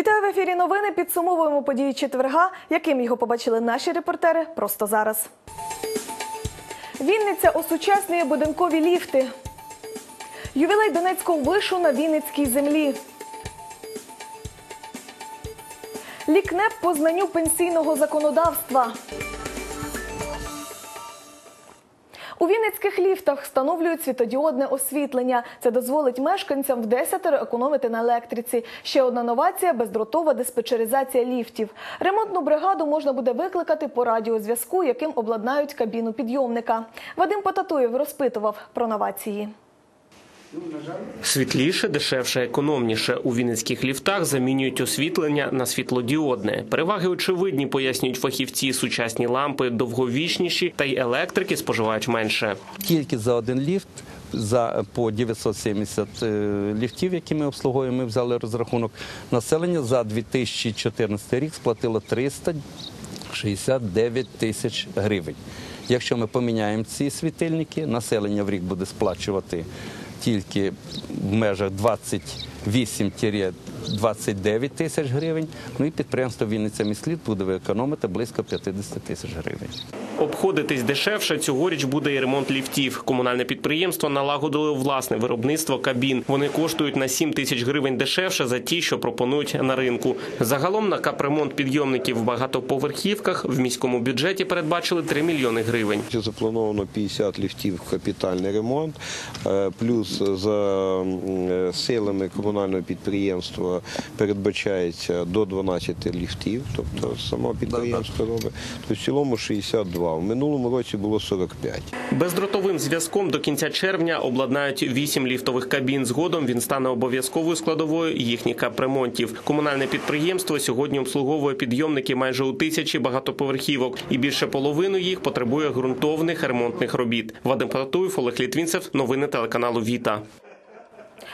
Вітаю в ефірі новини. Підсумовуємо події четверга. Яким його побачили наші репортери просто зараз. Вінниця осучаснює будинкові ліфти. Ювілей Донецького вишу на Вінницькій землі. Лікнеп по знанню пенсійного законодавства. У вінницьких ліфтах встановлюють світодіодне освітлення. Це дозволить мешканцям в десятеро економити на електриці. Ще одна новація бездротова диспетчеризація ліфтів. Ремонтну бригаду можна буде викликати по радіозв'язку, яким обладнають кабіну підйомника. Вадим Потатуєв розпитував про новації. Світліше, дешевше, економніше. У вінницьких ліфтах замінюють освітлення на світлодіодне. Переваги очевидні, пояснюють фахівці. Сучасні лампи довговічніші, та й електрики споживають менше. Тільки за один ліфт за по 970 е, ліфтів, які ми обслуговуємо, ми взяли розрахунок. Населення за 2014 рік сплатило 369 тисяч гривень. Якщо ми поміняємо ці світильники, населення в рік буде сплачувати тільки в межах 28-29 тисяч гривень. Ну і підприємство Вінниця Міслід буде економити близько 50 тисяч гривень. Обходитись дешевше цьогоріч буде і ремонт ліфтів. Комунальне підприємство налагодило власне виробництво кабін. Вони коштують на 7 тисяч гривень дешевше за ті, що пропонують на ринку. Загалом на капремонт підйомників в багатоповерхівках в міському бюджеті передбачили 3 мільйони гривень. Заплановано 50 ліфтів капітальний ремонт, е, плюс за силами комунального підприємства передбачається до 12 ліфтів, тобто само підприємство робить. Тобто в цілому 62. В минулому році було 45. Бездротовим зв'язком до кінця червня обладнають вісім ліфтових кабін. Згодом він стане обов'язковою складовою їхніх капремонтів. Комунальне підприємство сьогодні обслуговує підйомники майже у тисячі багатоповерхівок, і більше половини їх потребує ґрунтовних ремонтних робіт. Вадим Пататуєв, Олег Літвінцев, новини телеканалу Віта.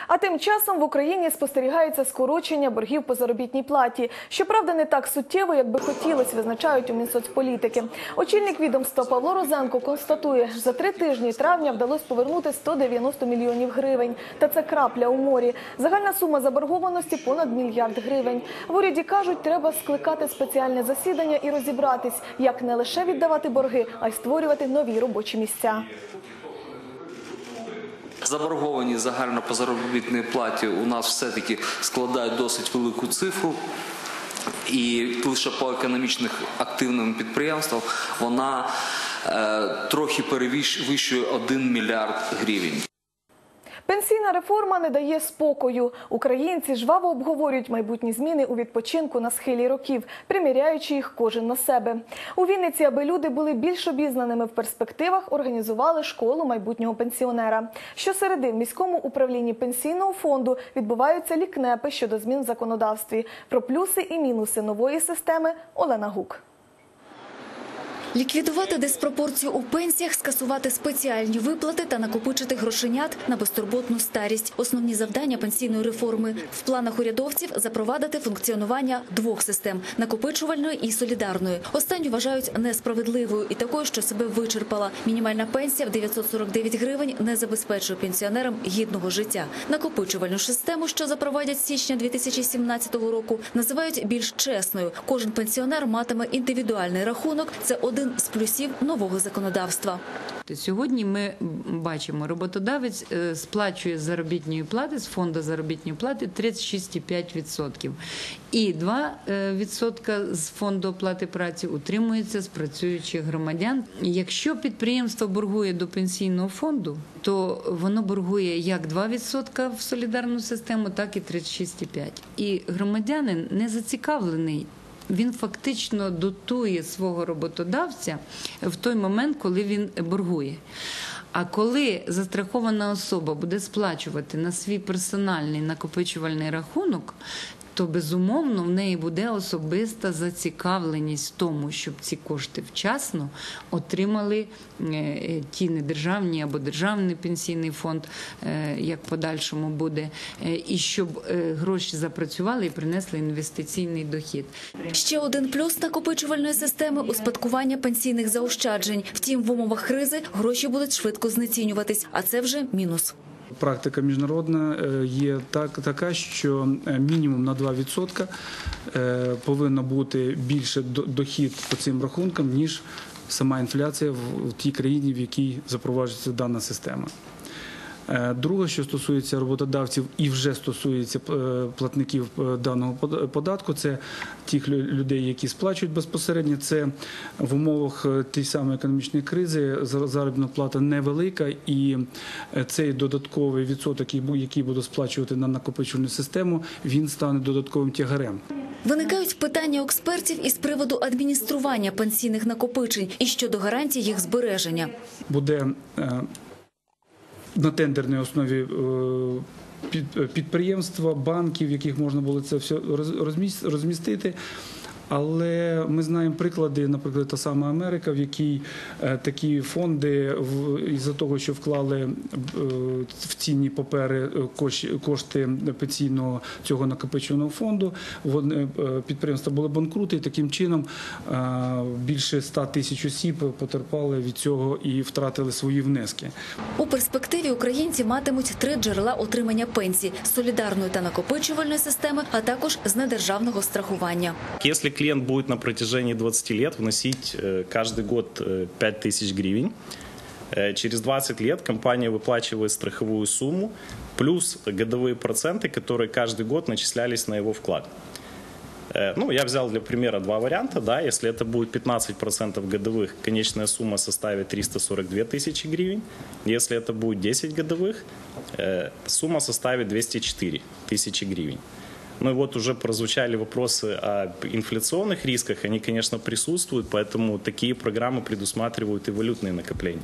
А тим часом в Україні спостерігається скорочення боргів по заробітній платі. Щоправда, не так суттєво, як би хотілося, визначають у Мінсоцполітики. Очільник відомства Павло Розенко констатує, за три тижні травня вдалося повернути 190 мільйонів гривень. Та це крапля у морі. Загальна сума заборгованості понад мільярд гривень. В уряді кажуть, треба скликати спеціальне засідання і розібратись, як не лише віддавати борги, а й створювати нові робочі місця. Заборгованість загально по заробітній платі у нас все-таки складає досить велику цифру. І лише по економічних активним підприємствам вона е, трохи перевищує 1 мільярд гривень. Пенсійна реформа не дає спокою. Українці жваво обговорюють майбутні зміни у відпочинку на схилі років, приміряючи їх кожен на себе. У Вінниці, аби люди були більш обізнаними в перспективах, організували школу майбутнього пенсіонера. Щосереди в міському управлінні пенсійного фонду відбуваються лікнепи щодо змін в законодавстві. Про плюси і мінуси нової системи Олена Гук. Ліквідувати диспропорцію у пенсіях, скасувати спеціальні виплати та накопичити грошенят на безтурботну старість. Основні завдання пенсійної реформи в планах урядовців запровадити функціонування двох систем накопичувальної і солідарної. Останню вважають несправедливою і такою, що себе вичерпала. Мінімальна пенсія в 949 гривень не забезпечує пенсіонерам гідного життя. Накопичувальну систему, що запровадять з січня 2017 року, називають більш чесною. Кожен пенсіонер матиме індивідуальний рахунок. Це один з плюсів нового законодавства. Сьогодні ми бачимо, роботодавець е, сплачує з заробітної плати, з фонду заробітної плати 36,5%. І 2% з фонду оплати праці утримується з працюючих громадян. Якщо підприємство боргує до пенсійного фонду, то воно боргує як 2% в солідарну систему, так і 36,5%. І громадянин не зацікавлений він фактично дотує свого роботодавця в той момент, коли він боргує. А коли застрахована особа буде сплачувати на свій персональний накопичувальний рахунок, то безумовно в неї буде особиста зацікавленість в тому, щоб ці кошти вчасно отримали е, ті недержавні або державний пенсійний фонд, е, як подальшому буде, е, і щоб е, гроші запрацювали і принесли інвестиційний дохід. Ще один плюс накопичувальної системи – успадкування пенсійних заощаджень. Втім, в умовах кризи гроші будуть швидко знецінюватись, а це вже мінус. Практика міжнародна е, є так, така, що е, мінімум на 2% е, повинно бути більше до- дохід по цим рахункам, ніж сама інфляція в тій країні, в якій запроваджується дана система. Е, Друге, що стосується роботодавців і вже стосується е, платників е, даного податку, це тих людей, які сплачують безпосередньо. Це в умовах тієї самої економічної кризи заробітна плата невелика, і цей додатковий відсоток, який бу- буде сплачувати на накопичувальну систему, він стане додатковим тягарем. Виникають питання експертів із приводу адміністрування пенсійних накопичень і щодо гарантій їх збереження. буде на тендерній основі е, е, підприємства, банків, в яких можна було це все роз- розмістити. Але ми знаємо приклади, наприклад, та сама Америка, в якій е, такі фонди в- із-за того, що вклали е, в цінні папери е, кошти пенсійного цього накопичувального фонду, вони підприємства були банкрути, і таким чином більше 100 тисяч осіб потерпали від цього і втратили свої внески. У перспективі українці матимуть три джерела отримання пенсій – солідарної та накопичувальної системи, а також з недержавного страхування. Если клиент будет на протяжении 20 лет вносить э, каждый год э, 5000 гривен, э, через 20 лет компания выплачивает страховую сумму плюс годовые проценты, которые каждый год начислялись на его вклад. Э, Ну, я взял для примера два варианта. Да, если это будет 15% годовых, конечная сумма составит 342 тысячи гривен. Если это будет 10 годовых, э, сумма составит 204 тысячи гривен. Ну и вот уже прозвучали вопросы о инфляционных рисках. Они, конечно, присутствуют, поэтому такие программы предусматривают и валютные накопления.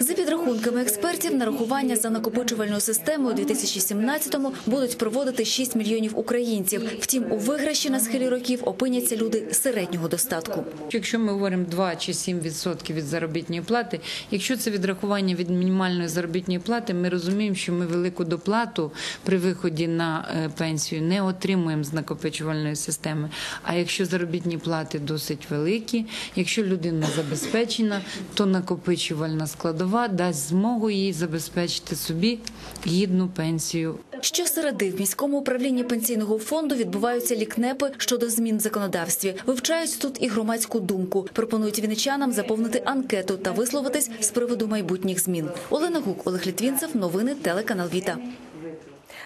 За підрахунками експертів, нарахування за накопичувальною системою у 2017-му будуть проводити 6 мільйонів українців. Втім, у виграші на схилі років опиняться люди середнього достатку. Якщо ми говоримо 2 чи 7 відсотків від заробітної плати, якщо це відрахування від мінімальної заробітної плати, ми розуміємо, що ми велику доплату при виході на е, пенсію не отримуємо з накопичувальної системи. А якщо заробітні плати досить великі, якщо людина забезпечена, то накопичувальна складова дасть змогу їй забезпечити собі гідну пенсію Щосереди в міському управлінні пенсійного фонду відбуваються лікнепи щодо змін в законодавстві. Вивчають тут і громадську думку. Пропонують вінничанам заповнити анкету та висловитись з приводу майбутніх змін. Олена Гук, Олег Літвінцев, новини телеканал Віта.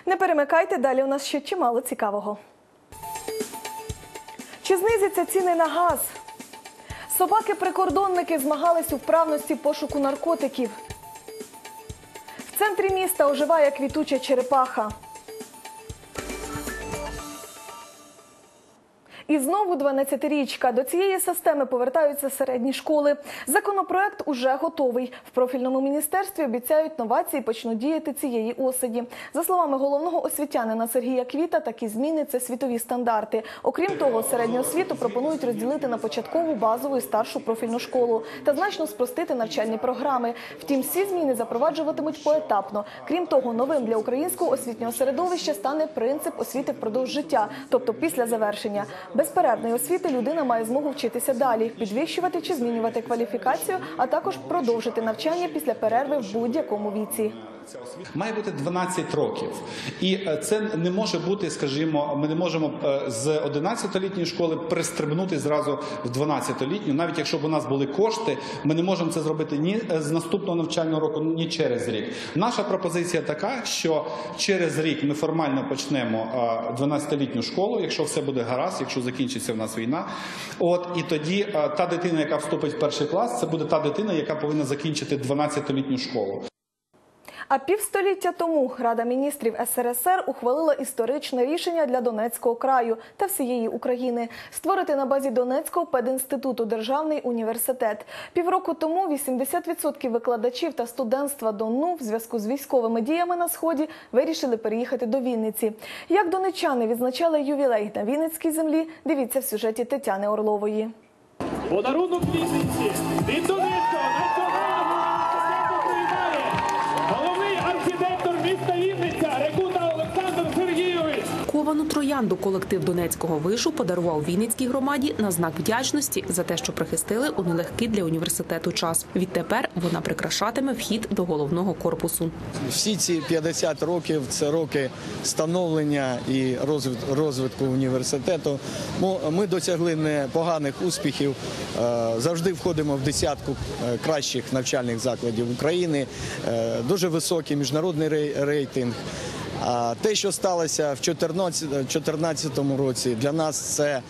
Не перемикайте, далі у нас ще чимало цікавого. Чи знизяться ціни на газ? Собаки-прикордонники змагались у вправності пошуку наркотиків. В центрі міста оживає квітуча черепаха. І знову 12-річка. До цієї системи повертаються середні школи. Законопроект уже готовий. В профільному міністерстві обіцяють новації почнуть діяти цієї осені. За словами головного освітянина Сергія Квіта, такі зміни це світові стандарти. Окрім того, середню освіту пропонують розділити на початкову, базову і старшу профільну школу та значно спростити навчальні програми. Втім, всі зміни запроваджуватимуть поетапно. Крім того, новим для українського освітнього середовища стане принцип освіти впродовж життя, тобто після завершення. Безперервної освіти людина має змогу вчитися далі, підвищувати чи змінювати кваліфікацію, а також продовжити навчання після перерви в будь-якому віці. Має бути 12 років, і е, це не може бути, скажімо, ми не можемо е, з 11-літньої школи пристрибнути зразу в 12-літню. Навіть якщо б у нас були кошти, ми не можемо це зробити ні е, з наступного навчального року, ні через рік. Наша пропозиція така, що через рік ми формально почнемо е, 12-літню школу, якщо все буде гаразд, якщо закінчиться в нас війна. От і тоді та дитина, яка вступить в перший клас, це буде та дитина, яка повинна закінчити 12-літню школу. А півстоліття тому Рада міністрів СРСР ухвалила історичне рішення для Донецького краю та всієї України створити на базі Донецького пединституту державний університет. Півроку тому 80% викладачів та студентства Дону в зв'язку з військовими діями на сході вирішили переїхати до Вінниці. Як донечани відзначали ювілей на Вінницькій землі, дивіться в сюжеті Тетяни Орлової. Подарунок Вінниці від Донецького троян троянду колектив Донецького вишу подарував Вінницькій громаді на знак вдячності за те, що прихистили у нелегкий для університету час. Відтепер вона прикрашатиме вхід до головного корпусу. Всі ці 50 років це роки становлення і розвит- розвитку університету. Ми досягли непоганих успіхів. Е, Завжди входимо в десятку е, кращих навчальних закладів України. Е, Дуже високий міжнародний рей- рейтинг. А те, що сталося в 2014 році, для нас це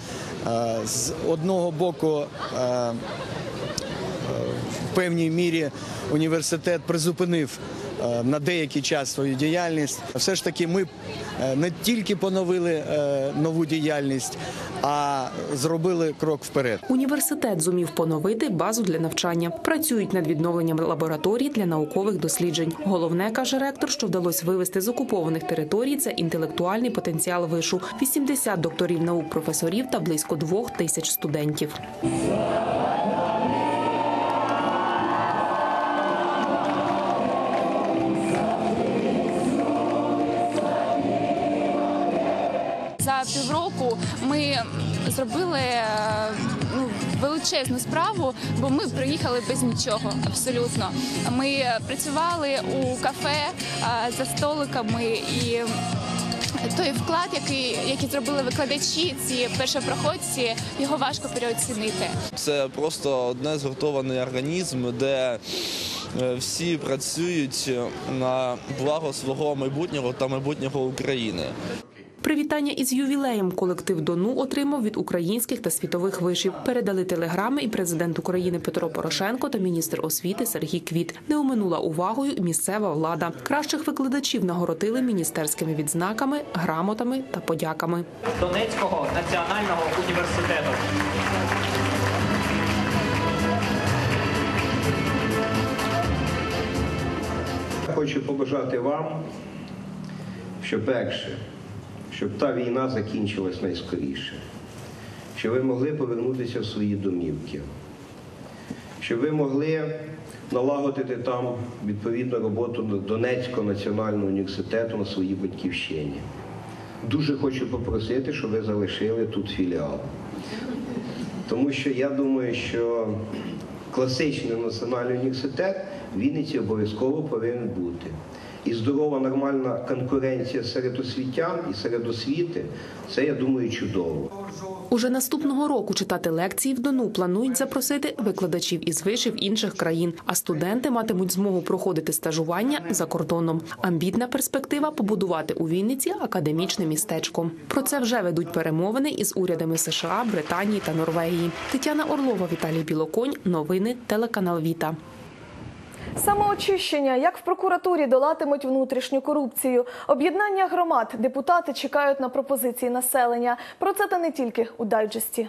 е, з одного боку е, в певній мірі університет призупинив е, на деякий час свою діяльність. Все ж таки, ми е, не тільки поновили е, нову діяльність, а зробили крок вперед. Університет зумів поновити базу для навчання. Працюють над відновленням лабораторій для наукових досліджень. Головне каже ректор, що вдалося вивести з окупованих територій. Це інтелектуальний потенціал вишу. 80 докторів наук, професорів та близько двох тисяч студентів. Півроку ми зробили е, ну, величезну справу, бо ми приїхали без нічого абсолютно. Ми працювали у кафе е, за столиками і. Той вклад, який, який зробили викладачі, ці першопроходці, його важко переоцінити. Це просто одне згуртований організм, де е, всі працюють на благо свого майбутнього та майбутнього України. Привітання із ювілеєм колектив Дону отримав від українських та світових вишів. Передали телеграми і президент України Петро Порошенко та міністр освіти Сергій Квіт. Не оминула увагою місцева влада. Кращих викладачів нагородили міністерськими відзнаками, грамотами та подяками. Донецького національного університету. Хочу побажати вам, що перше, щоб та війна закінчилась найскоріше, щоб ви могли повернутися в свої домівки, щоб ви могли налагодити там відповідну роботу Донецького національного університету на своїй батьківщині. Дуже хочу попросити, щоб ви залишили тут філіал. Тому що я думаю, що класичний національний університет в Вінниці обов'язково повинен бути. І здорова, нормальна конкуренція серед освітян і серед освіти це, я думаю, чудово. Уже наступного року читати лекції в Дону планують запросити викладачів із вишів інших країн, а студенти матимуть змогу проходити стажування за кордоном. Амбітна перспектива побудувати у Вінниці академічне містечко. Про це вже ведуть перемовини із урядами США, Британії та Норвегії. Тетяна Орлова, Віталій Білоконь. Новини телеканал Віта. Самоочищення, як в прокуратурі долатимуть внутрішню корупцію. Об'єднання громад депутати чекають на пропозиції населення. Про це та не тільки у дайджесті.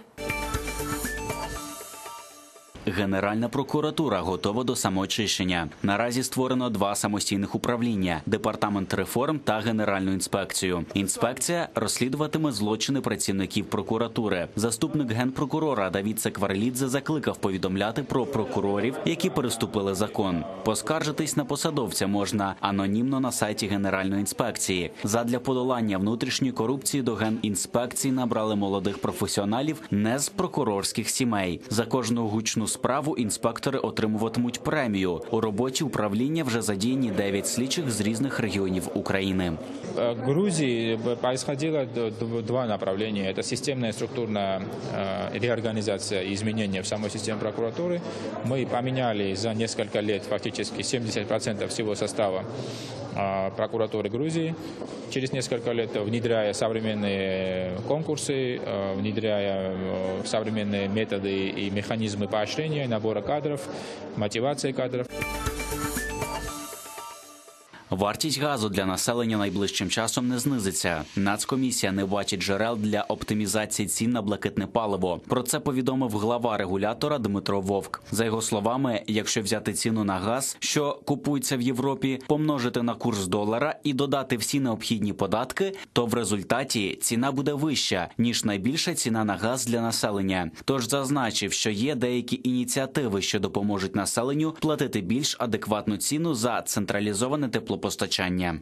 Генеральна прокуратура готова до самоочищення. Наразі створено два самостійних управління: департамент реформ та генеральну інспекцію. Інспекція розслідуватиме злочини працівників прокуратури. Заступник генпрокурора Давід Секварлідзе закликав повідомляти про прокурорів, які переступили закон. Поскаржитись на посадовця можна анонімно на сайті Генеральної інспекції. Задля подолання внутрішньої корупції до генінспекції набрали молодих професіоналів не з прокурорських сімей. За кожну гучну справу інспектори отримуватимуть премію. У роботі управління вже задіяні 9 слідчих з різних регіонів України. В Грузии происходило д- д- два направления. Это системная структурная э, реорганизация и изменения в самой системе прокуратуры. Мы поменяли за несколько лет фактически 70% всего состава э, прокуратуры Грузии. Через несколько лет внедряя современные конкурсы, э, внедряя э, современные методы и механизмы поощрения, набора кадров, мотивации кадров. Вартість газу для населення найближчим часом не знизиться. Нацкомісія не бачить джерел для оптимізації цін на блакитне паливо. Про це повідомив глава регулятора Дмитро Вовк. За його словами, якщо взяти ціну на газ, що купується в Європі, помножити на курс долара і додати всі необхідні податки, то в результаті ціна буде вища ніж найбільша ціна на газ для населення. Тож зазначив, що є деякі ініціативи, що допоможуть населенню платити більш адекватну ціну за централізоване теплопостачання.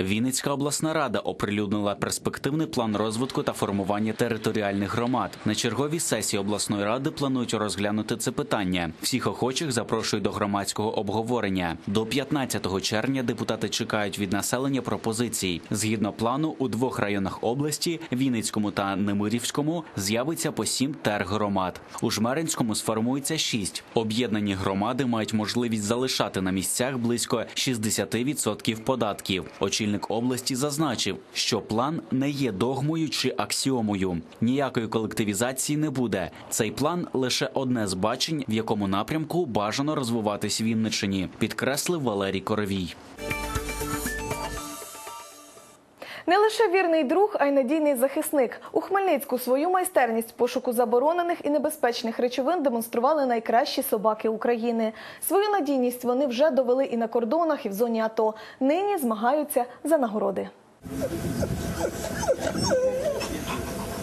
Вінницька обласна рада оприлюднила перспективний план розвитку та формування територіальних громад. На черговій сесії обласної ради планують розглянути це питання. Всіх охочих запрошують до громадського обговорення. До 15 червня депутати чекають від населення пропозицій. Згідно плану, у двох районах області Вінницькому та Немирівському з'явиться по сім тергромад. У Жмеринському сформується шість. Об'єднані громади мають можливість залишати на місцях близько 60% податків. Очільник області зазначив, що план не є догмою чи аксіомою. Ніякої колективізації не буде. Цей план лише одне з бачень, в якому напрямку бажано розвиватись Вінничині, підкреслив Валерій Коровій. Не лише вірний друг, а й надійний захисник. У Хмельницьку свою майстерність пошуку заборонених і небезпечних речовин демонстрували найкращі собаки України. Свою надійність вони вже довели і на кордонах, і в зоні АТО. Нині змагаються за нагороди.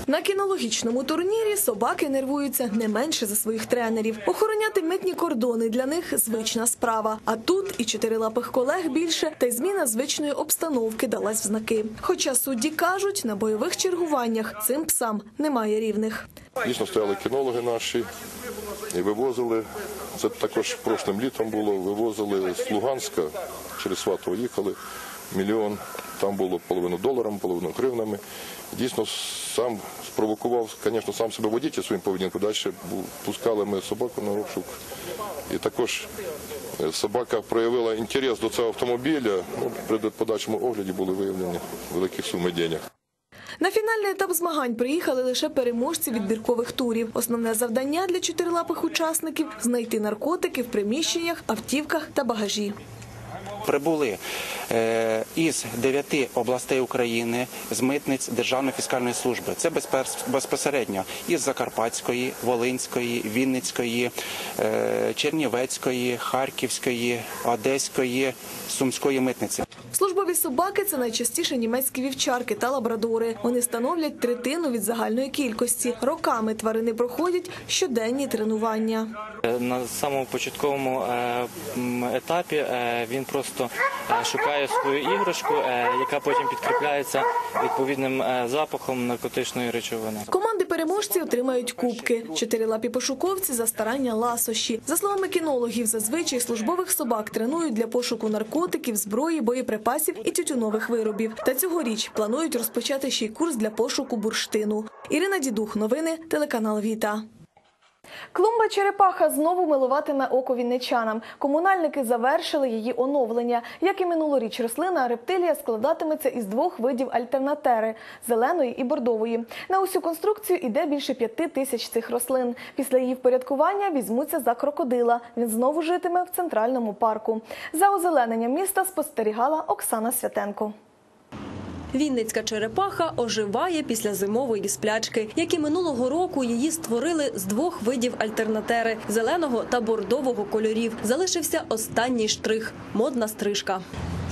На кінологічному турнірі собаки нервуються не менше за своїх тренерів. Охороняти митні кордони для них звична справа. А тут і чотирилапих колег більше, та й зміна звичної обстановки далась в знаки. Хоча судді кажуть, на бойових чергуваннях цим псам немає рівних. Дійсно стояли кінологи наші і вивозили. Це також прошлим літом було. Вивозили з Луганська через Сватово їхали. Мільйон. Там було половину доларами, половину гривнами. Дійсно, сам спровокував, звісно, сам себе водитель своїм поведінку. Далі пускали ми собаку на обшук. І також е, собака проявила інтерес до цього автомобіля. Ну, при подальшому огляді були виявлені великі суми денег. На фінальний етап змагань приїхали лише переможці відбіркових турів. Основне завдання для чотирилапих учасників знайти наркотики в приміщеннях, автівках та багажі. прибули із дев'яти областей України з митниць Державної фіскальної служби. Це безпосередньо із Закарпатської, Волинської, Вінницької, е, Чернівецької, Харківської, Одеської, Сумської митниці. Службові собаки це найчастіше німецькі вівчарки та лабрадори. Вони становлять третину від загальної кількості. Роками тварини проходять щоденні тренування. Е, На самому початковому е, етапі е, він просто е, шукає свою іграшку, е, яка потім підкріпляється відповідним е, запахом наркотичної речовини. Команди переможці отримають кубки. Чотирилапі пошуковці за старання ласощі. За словами кінологів, зазвичай службових собак тренують для пошуку наркотиків, зброї, боєприпасів і тютюнових виробів. Та цьогоріч планують розпочати ще й курс для пошуку бурштину. Ірина Дідух, новини, телеканал Віта. Клумба черепаха знову милуватиме око вінничанам. Комунальники завершили її оновлення. Як і минулоріч, рослина рептилія складатиметься із двох видів альтернатери зеленої і бордової. На усю конструкцію іде більше п'яти тисяч цих рослин. Після її впорядкування візьмуться за крокодила. Він знову житиме в центральному парку. За озелененням міста спостерігала Оксана Святенко. Вінницька черепаха оживає після зимової сплячки, як і минулого року її створили з двох видів альтернатери зеленого та бордового кольорів. Залишився останній штрих модна стрижка.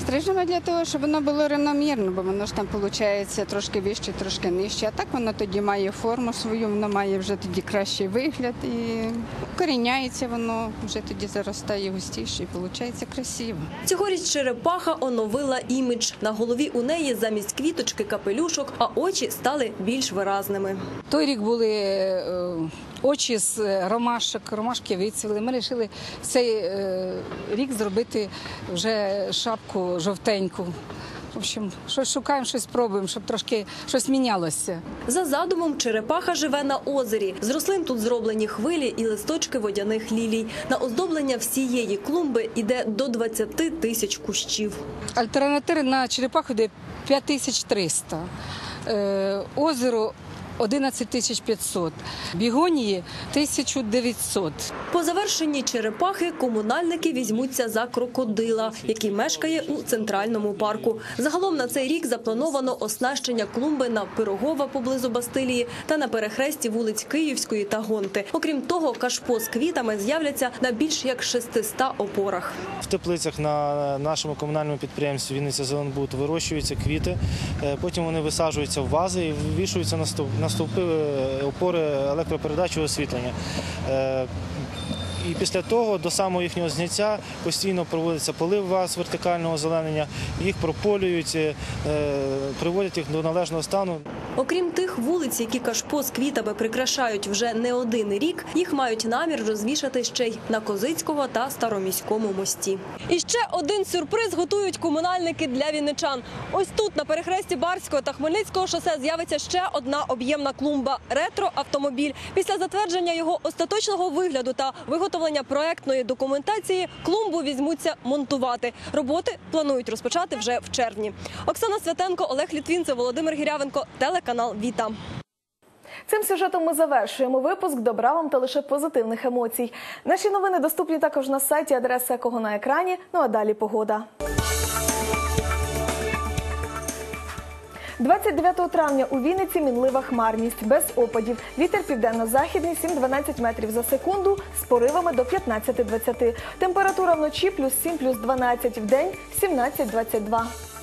Стрижемо для того, щоб воно було рівномірно, бо воно ж там виходить трошки вище, трошки нижче. А так воно тоді має форму свою, воно має вже тоді кращий вигляд і коріняється воно, вже тоді заростає густіше і виходить красиво. Цьогоріч черепаха оновила імідж. На голові у неї замість квіточки капелюшок, а очі стали більш виразними. Той рік були е, очі з е, ромашок, ромашки вицвіли. Ми вирішили цей е, рік зробити вже шапку жовтеньку. В общем, щось шукаємо, щось пробуємо, щоб трошки щось мінялося. За задумом черепаха живе на озері. З рослин тут зроблені хвилі і листочки водяних лілій. На оздоблення всієї клумби іде до 20 тисяч кущів. Альтернативи на черепаху йде 5300. Е, озеро 11 тисяч 500. Бігонії 1900. По завершенні черепахи комунальники візьмуться за крокодила, який мешкає у центральному парку. Загалом на цей рік заплановано оснащення клумби на Пирогова поблизу Бастилії та на перехресті вулиць Київської та Гонти. Окрім того, кашпо з квітами з'являться на більш як 600 опорах. В теплицях на нашому комунальному підприємстві Вінниця Зеленбуд вирощуються квіти, е, потім вони висаджуються в вази і вивішуються на стовп- наступили опори електропередачого освітлення. Е, І після того до самого їхнього зняття постійно проводиться полив ваз вертикального озеленення, їх прополюють, е, приводять їх до належного стану. Окрім тих вулиць, які кашпо з квітами прикрашають вже не один рік, їх мають намір розвішати ще й на Козицького та Староміському мості. І ще один сюрприз готують комунальники для вінничан. Ось тут, на перехресті Барського та Хмельницького шосе, з'явиться ще одна об'ємна клумба ретро-автомобіль. Після затвердження його остаточного вигляду та виготовлення проектної документації клумбу візьмуться монтувати. Роботи планують розпочати вже в червні. Оксана Святенко, Олег Літвінцев, Володимир Гірявенко, телеканал Віта. Цим сюжетом ми завершуємо випуск. Добра вам та лише позитивних емоцій. Наші новини доступні також на сайті, адреса якого на екрані. Ну а далі погода. 29 травня у Вінниці мінлива хмарність без опадів. Вітер південно-західний 7-12 метрів за секунду з поривами до 15-20. Температура вночі плюс 7, плюс 12, в день 17-22.